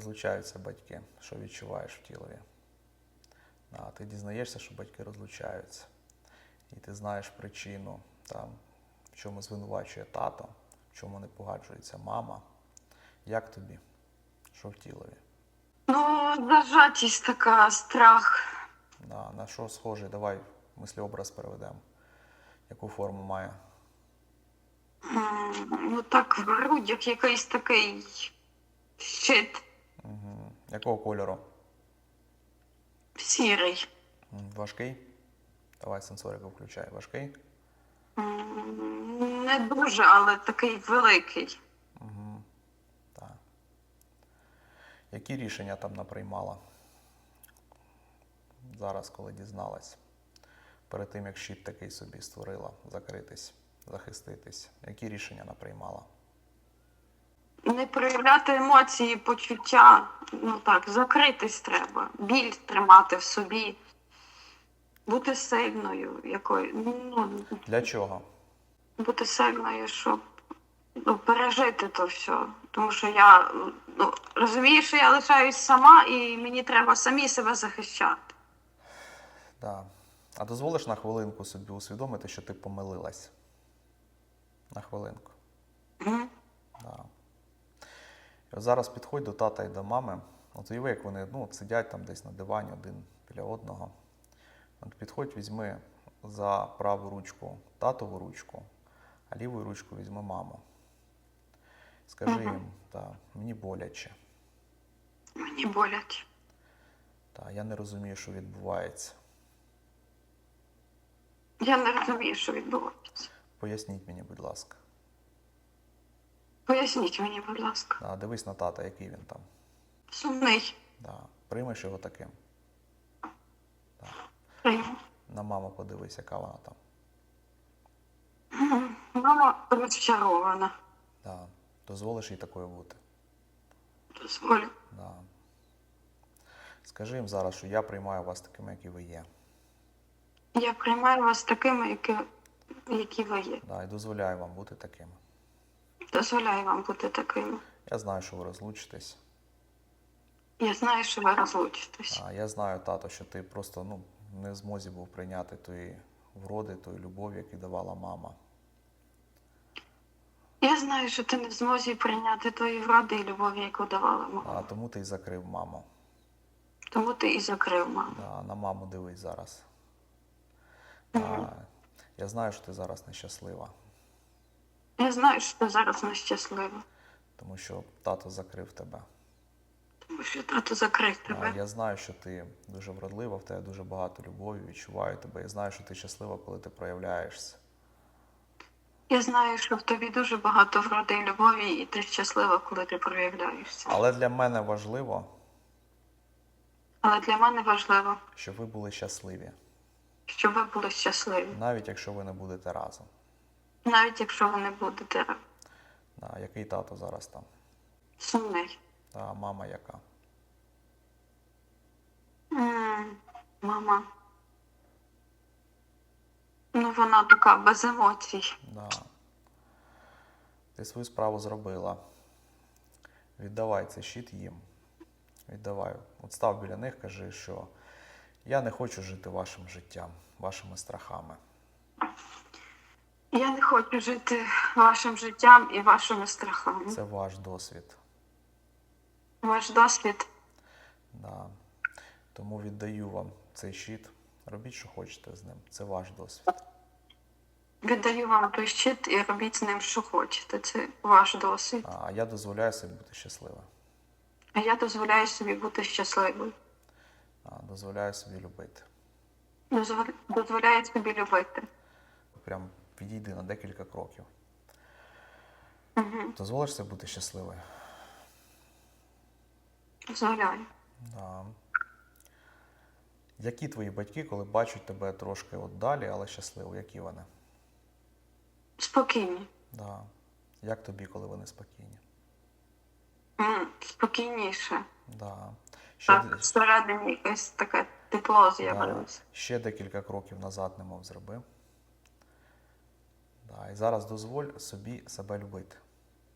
розлучаються батьки, що відчуваєш в тілові. Да, ти дізнаєшся, що батьки розлучаються. І ти знаєш причину, там, в чому звинувачує тато, в чому не погоджується мама. Як тобі? Що в тілові? Ну, зажатість така, страх. Да, на що схожий? Давай мислеобраз переведемо. Яку форму має? Ну так, в грудях якийсь такий щит Угу. Якого кольору? сірий. Важкий? Давай сенсорику включай. Важкий? Не дуже, але такий великий. Угу. Так. Які рішення там наприймала? Зараз, коли дізналась. Перед тим, як щит такий собі створила, закритись, захиститись. Які рішення наприймала? Не проявляти емоції, почуття. Ну так, закритись треба. Біль тримати в собі. Бути сильною, якою. Ну, Для чого? бути сильною, щоб ну, пережити то все. Тому що я ну, розумію, що я лишаюсь сама, і мені треба самі себе захищати. Да. А дозволиш на хвилинку собі усвідомити, що ти помилилась? На хвилинку. Мгм. Да. Зараз підходь до тата і до мами. От уяви, як вони ну, от сидять там десь на дивані один біля одного. От підходь, візьми за праву ручку татову ручку, а лівою ручку візьми маму. Скажи Мгм. їм, та, мені боляче, Мені болять. та, я не розумію, що відбувається. Я не розумію, що відбувається. Поясніть мені, будь ласка. Поясніть мені, будь ласка. Да, дивись на тата, який він там. Сумний. Да. Приймеш його таким. Прийму. На маму подивись, яка вона там. Мама розчарована. Да. Дозволиш їй такою бути. Дозволю. Да. Скажи їм зараз, що я приймаю вас такими, які ви є. Я приймаю вас такими, які, які ви є. Да, і дозволяю вам бути такими. Дозволяю вам бути такими. Я знаю, що ви розлучитесь. Я знаю, що ви розлучитесь. А я знаю, тато, що ти просто ну, не в змозі був прийняти тої вроди, тої любові, яку давала мама. Я знаю, що ти не в змозі прийняти тої вроди і любові, яку давала мама. А тому ти й закрив маму. Тому ти і закрив маму. Да, на маму дивись зараз. Мгм. А, я знаю, що ти зараз нещаслива, Я знаю, що ти зараз нещаслива. тому що тато закрив тебе. Тому що тато закрив А, тебе. я знаю, що ти дуже вродлива, в тебе дуже багато любові, відчуваю тебе. Я знаю, що ти щаслива, коли ти проявляєшся. Я знаю, що в тобі дуже багато вроди і любові, і ти щаслива, коли ти проявляєшся. Але для мене важливо, Але для мене важливо, щоб ви були щасливі, щоб ви були щасливі, навіть якщо ви не будете разом. Навіть якщо ви не будете Да, який тато зараз там? сумний. Да, мама яка? М, Мама. Ну, вона така без емоцій. Да. Ти свою справу зробила. Віддавай цей щит їм. Віддавай. От став біля них, кажи, що я не хочу жити вашим життям, вашими страхами. Я не хочу жити вашим життям і вашими страхами. Це ваш досвід. Ваш досвід. Да. Тому віддаю вам цей щит. Робіть, що хочете з ним. Це ваш досвід. Віддаю вам той щит і робіть з ним, що хочете. Це ваш досвід. А я дозволяю собі бути щасливим. А я дозволяю собі бути щасливою. А, дозволяю собі любити. Дозволяю, дозволяю собі любити. Прям підійди на декілька кроків. Угу. Дозволиш собі бути щасливою? Дозволяю. Да. Які твої батьки, коли бачать тебе трошки от далі, але щасливо, які вони? Спокійні. Да. Як тобі, коли вони спокійні? Спокійніше. Да. Ще, Так, де- всередині якесь таке тепло да. з'явилося. Ще декілька кроків назад немов зроби. Да. І зараз дозволь собі себе любити.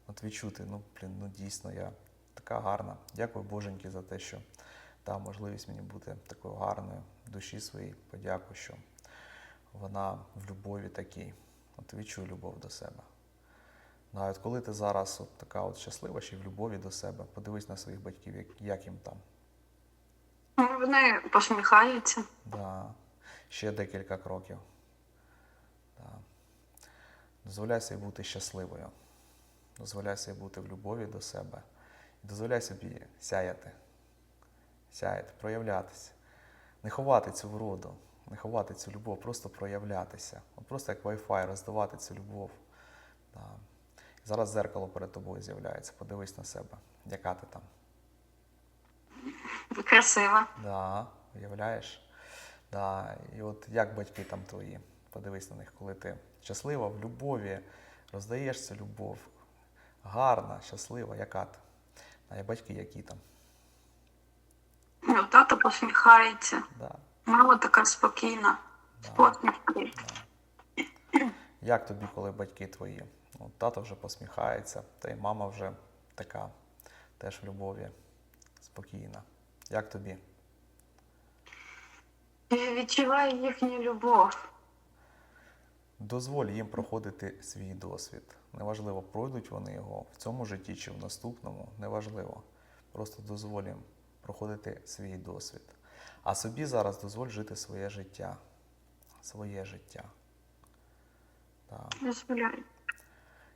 От відчути, ну, блін, ну дійсно, я така гарна. Дякую Боженьки за те, що дав можливість мені бути такою гарною душі своїй. Подякую, що вона в любові такій. От відчуй любов до себе. Да, от коли ти зараз от така от щаслива, ще в любові до себе, подивись на своїх батьків, як, як їм там. Вони посміхаються. Да. Ще декілька кроків. Да. Дозволяй собі бути щасливою. Дозволяй собі бути в любові до себе. Дозволяй собі сяяти. Сяяти, проявлятися. Не ховати цю вроду, не ховати цю любов, просто проявлятися. От просто як Wi-Fi роздавати цю любов. Да. Зараз зеркало перед тобою з'являється. Подивись на себе, яка ти там. Красиво. Да, уявляєш? Да. І от як батьки там твої, подивись на них, коли ти щаслива, в любові, роздаєш цю любов, гарна, щаслива, яка ти? А є батьки, які там. Ну, Тато посміхається. Да. Мама така спокійна. З посмішкою. Як тобі, коли батьки твої? От тато вже посміхається, та й мама вже така, теж в любові, спокійна. Як тобі? Я відчуваю їхню любов. Дозволь їм проходити свій досвід. Неважливо, пройдуть вони його в цьому житті чи в наступному, неважливо. Просто дозволь їм проходити свій досвід. А собі зараз дозволь жити своє життя. Своє життя. Так. Дозволяю.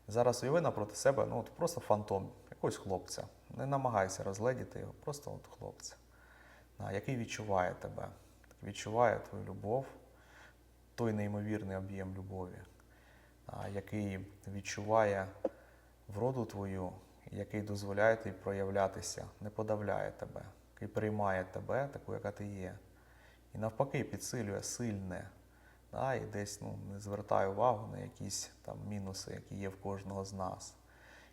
Зараз уяви напроти себе, ну от просто фантом якогось хлопця. Не намагайся розгледіти його, просто от хлопця, який відчуває тебе, відчуває твою любов, той неймовірний об'єм любові, який відчуває вроду твою, який дозволяє тобі проявлятися, не подавляє тебе, який приймає тебе, таку, яка ти є. І навпаки підсилює сильне, да, і десь ну, не звертає увагу на якісь там мінуси, які є в кожного з нас.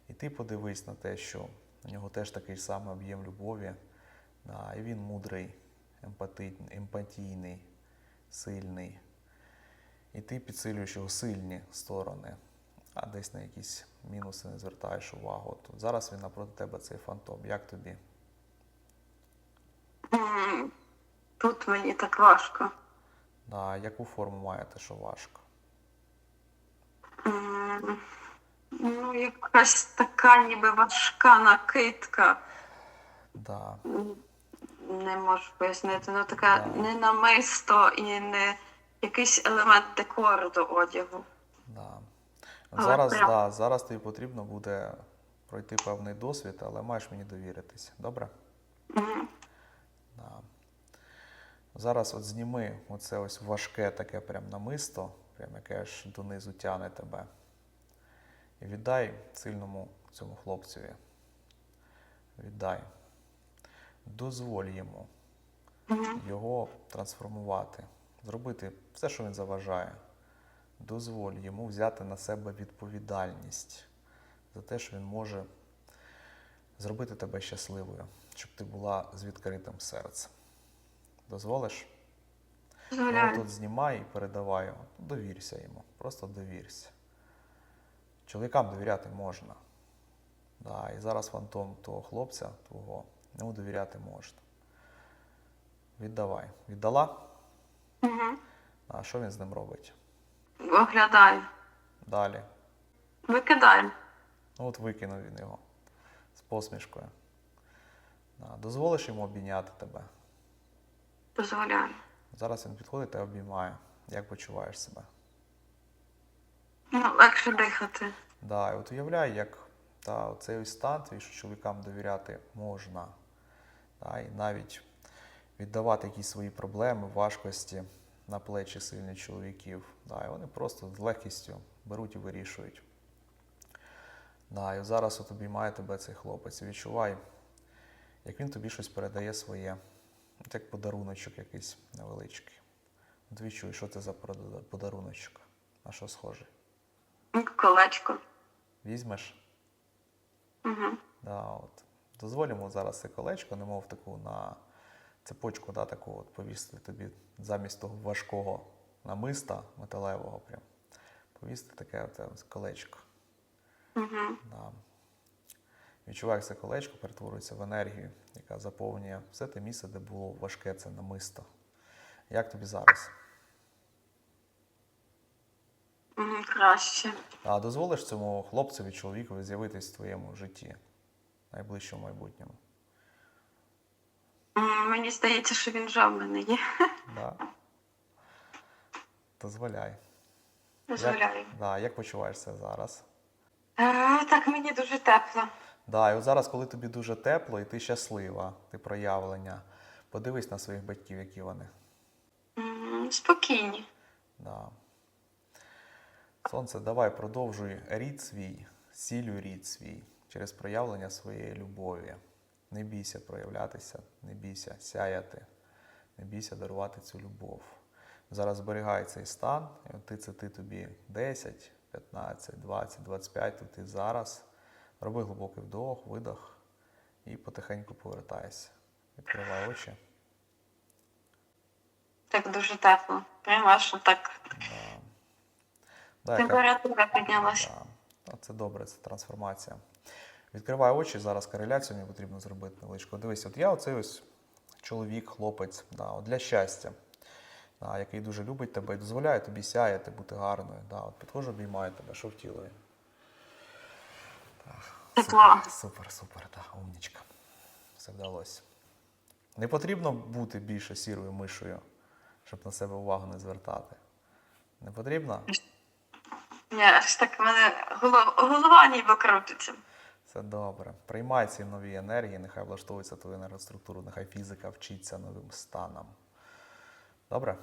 І ти подивись на те, що у нього теж такий самий об'єм любові, да, і він мудрий, емпатійний, сильний. І ти підсилюєш його сильні сторони, а десь на якісь мінуси не звертаєш увагу. От зараз він напроти тебе цей фантом. Як тобі? Тут мені так важко. Да, яку форму маєте, що важко? Ну, якась така ніби важка накидка. Да. Не можу пояснити. Ну така Да. не намисто і не якийсь елемент декору до одягу. Да. Зараз, прям- да, зараз тобі потрібно буде пройти певний досвід, але маєш мені довіритися. Добре? М, Да. Зараз от зніми оце ось важке таке прям намисто, прям яке аж донизу тяне тебе. І віддай сильному цьому хлопцеві. Віддай. Дозволь йому його трансформувати, зробити все, що він заважає. Дозволь йому взяти на себе відповідальність за те, що він може зробити тебе щасливою, щоб ти була з відкритим серцем. Дозволиш? Ну, Дозволяю. тут знімай і передавай його. Довірся йому, просто довірся. Чоловікам довіряти можна. Да, і зараз фантом того хлопця, твого, йому довіряти можна. Віддавай. Віддала? Мгм. А що він з ним робить? Оглядаю. Далі. Викидаю. Ну от викинув він його з посмішкою. Дозволиш йому обійняти тебе. Дозволяю. Зараз він підходить та обіймає. Як почуваєш себе? Ну, легше дихати. Да, і от уявляй, як та, цей стан твій, що чоловікам довіряти можна. Да, і навіть віддавати якісь свої проблеми, важкості на плечі сильних чоловіків. Да, і вони просто з легкістю беруть і вирішують. Да, і зараз от обіймає тебе цей хлопець. І відчувай, як він тобі щось передає своє, от як подаруночок якийсь невеличкий. От відчуй, що це за подаруночок, на що схожий. Колечко. Візьмеш? Угу. Да, от. Дозволимо зараз це колечко, немов таку на цепочку, да, таку от повісити тобі замість того важкого намиста металевого прям. Повісити таке от, ось колечко. Угу. Да. Відчувай, як це колечко перетворюється в енергію, яка заповнює все те місце, де було важке це намисто. Як тобі зараз? Краще. А дозволиш цьому хлопцеві, чоловікові з'явитись в твоєму житті в найближчому майбутньому? Мені здається, що він вже в мене є. Да. Дозволяй. Дозволяю. Як, да, як почуваєшся зараз? Е, Так, мені дуже тепло. Да, і от зараз, коли тобі дуже тепло і ти щаслива, ти проявлення, подивись на своїх батьків, які вони. Спокійні. Да. Сонце, давай продовжуй рід свій, сілюй рід свій через проявлення своєї любові. Не бійся проявлятися, не бійся сяяти, не бійся дарувати цю любов. Зараз зберігай цей стан, і ти це ти тобі 10, 15, 20, 25, тут і зараз. Роби глибокий вдох, видох і потихеньку повертайся. Відкривай очі. Так дуже тепло. Прямо що так Да, температура піднялася. Да. Це добре, це трансформація. Відкривай очі, зараз кореляцію мені потрібно зробити невеличку. Дивись, от я оцей ось чоловік, хлопець, да, от для щастя, да, який дуже любить тебе і дозволяє тобі сяяти, бути гарною. Да, от підходжу, обіймаю тебе, що втілує. Тепло. Супер, супер, так, умнічка. Все вдалося. Не потрібно бути більше сірою мишою, щоб на себе увагу не звертати. Не потрібно? Ні, аж так в мене голова, голова ніби крутиться. Це добре. Приймай ці нові енергії, нехай влаштовується твою енергоструктуру, нехай фізика вчиться новим станам. Добре?